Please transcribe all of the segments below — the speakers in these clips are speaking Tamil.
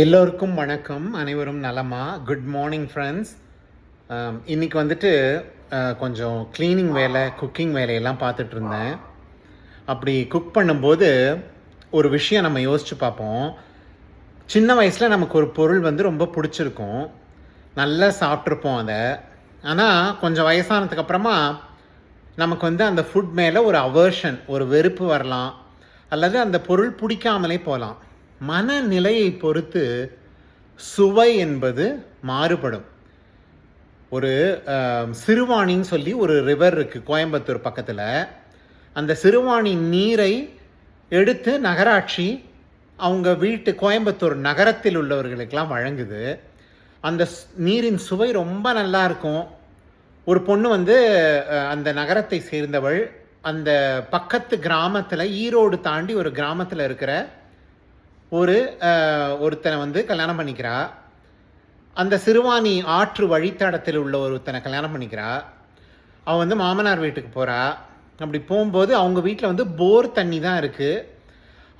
எல்லோருக்கும் வணக்கம். அனைவரும் நலமா? குட் மார்னிங் ஃப்ரெண்ட்ஸ் இன்னைக்கு வந்துட்டு கொஞ்சம் க்ளீனிங் வேலை குக்கிங் வேலையெல்லாம் பார்த்துட்டு இருந்தேன். அப்படி குக் பண்ணும்போது ஒரு விஷயம் நம்ம யோசிச்சு பார்ப்போம். சின்ன வயசில் நமக்கு ஒரு பொருள் வந்து ரொம்ப பிடிச்சிருக்கும். நல்லா சாப்பிட்ருப்போம் அதை. ஆனால் கொஞ்சம் வயசானதுக்கப்புறமா நமக்கு வந்து அந்த ஃபுட் மேலே ஒரு அவர்ஷன் ஒரு வெறுப்பு வரலாம். அல்லது அந்த பொருள் பிடிக்காமலே போகலாம். மனநிலையை பொறுத்து சுவை என்பது மாறுபடும். ஒரு சிறுவாணின்னு சொல்லி ஒரு ரிவர் இருக்குது கோயம்புத்தூர் பக்கத்தில். அந்த சிறுவாணி நீரை எடுத்து நகராட்சி அவங்க வீட்டு கோயம்புத்தூர் நகரத்தில் உள்ளவர்களுக்கெல்லாம் வழங்குது. அந்த நீரின் சுவை ரொம்ப நல்லா இருக்கும். ஒரு பொண்ணு வந்து அந்த நகரத்தை சேர்ந்தவள். அந்த பக்கத்து கிராமத்தில் ஈரோடு தாண்டி ஒரு கிராமத்தில் இருக்கிற ஒரு ஒருத்தனை வந்து கல்யாணம் பண்ணிக்கிறா. அந்த சிறுவாணி ஆற்று வழித்தடத்தில் உள்ள ஒருத்தனை கல்யாணம் பண்ணிக்கிறா. அவள் வந்து மாமனார் வீட்டுக்கு போகிறா அப்படி போகும்போது அவங்க வீட்டில் வந்து போர் தண்ணி தான் இருக்குது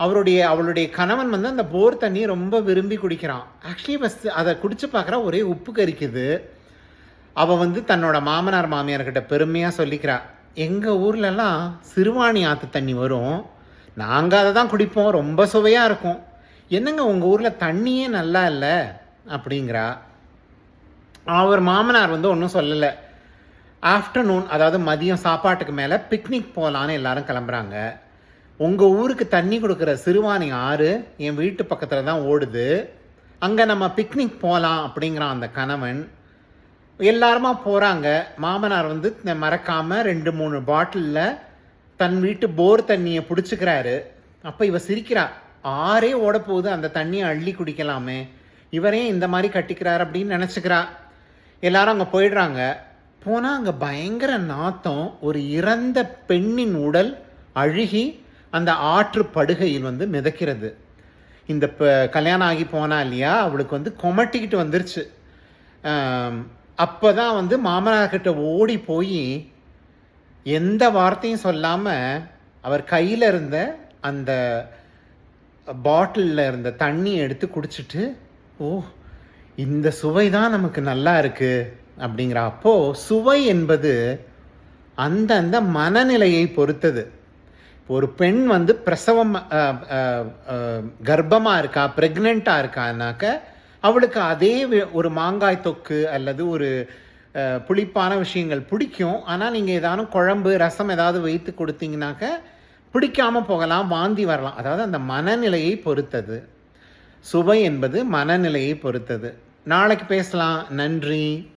அவருடைய அவளுடைய கணவன் வந்து அந்த போர் தண்ணியை ரொம்ப விரும்பி குடிக்கிறான். ஆக்சுவலி பஸ் அதை குடிச்சு பார்க்குறா ஒரே உப்பு கரிக்குது. அவள் வந்து தன்னோட மாமனார் மாமியார்கிட்ட பெருமையாக சொல்லிக்கிறா. எங்கள் ஊர்லலாம் சிறுவாணி ஆற்று தண்ணி வரும். நாங்கள் அதை தான் குடிப்போம். ரொம்ப சுவையாக இருக்கும். என்னங்க உங்கள் ஊரில் தண்ணியே நல்லா இல்லை? அப்படிங்கிறா. அவர் மாமனார் வந்து ஒன்றும் சொல்லலை. ஆஃப்டர்நூன் அதாவது மதியம் சாப்பாட்டுக்கு மேலே பிக்னிக் போகலான்னு எல்லாரும் கிளம்புறாங்க. உங்கள் ஊருக்கு தண்ணி கொடுக்குற சிறுவாணி ஆறு என் வீட்டு பக்கத்தில் தான் ஓடுது. அங்கே நம்ம பிக்னிக் போகலாம் அப்படிங்கிறான் அந்த கணவன் எல்லாருமா போகிறாங்க மாமனார் வந்து மறக்காமல் ரெண்டு மூணு பாட்டிலில் தன் வீட்டு போர் தண்ணியை பிடிச்சிக்கிறாரு. அப்போ இவ சிரிக்கிறா. ஆறே ஓடப்போகுது போகுது அந்த தண்ணியை அள்ளி குடிக்கலாமே. இவரே இந்த மாதிரி கட்டிக்கிறார் அப்படின்னு நினச்சிக்கிறா. எல்லாரும் அங்கே போயிடுறாங்க. போனால் அங்கே பயங்கர நாத்தம் ஒரு இறந்த பெண்ணின் உடல் அழுகி அந்த ஆற்று படுகையில் வந்து மிதக்கிறது. இந்த ப கல்யாணம் ஆகி போனா இல்லையா அவளுக்கு வந்து கொமட்டிக்கிட்டு வந்துருச்சு. அப்போ தான் வந்து மாமனார்கிட்ட ஓடி போய் எந்த வார்த்தையும் சொல்லாமல் அவர் கையில் இருந்த அந்த பாட்டிலில் இருந்த தண்ணி எடுத்து குடிச்சிட்டு ஓ இந்த சுவை தான் நமக்கு நல்லா இருக்கு. அப்படிங்கிற அப்போ சுவை என்பது அந்தந்த மனநிலையை பொறுத்தது. ஒரு பெண் வந்து பிரசவம் கர்ப்பமாக இருக்கா ப்ரெக்னெண்ட்டாக இருக்கானாக்க அவளுக்கு அதே ஒரு மாங்காய் தொக்கு அல்லது ஒரு புளிப்பான விஷயங்கள் பிடிக்கும். ஆனால் நீங்கள் ஏதானும் குழம்பு ரசம் ஏதாவது வைத்து கொடுத்தீங்கனாக்க பிடிக்காம போகலாம் வாந்தி வரலாம். அதாவது அந்த மனநிலையை பொறுத்தது. சுவை என்பது மனநிலையை பொறுத்தது. நாளைக்கு பேசலாம். நன்றி.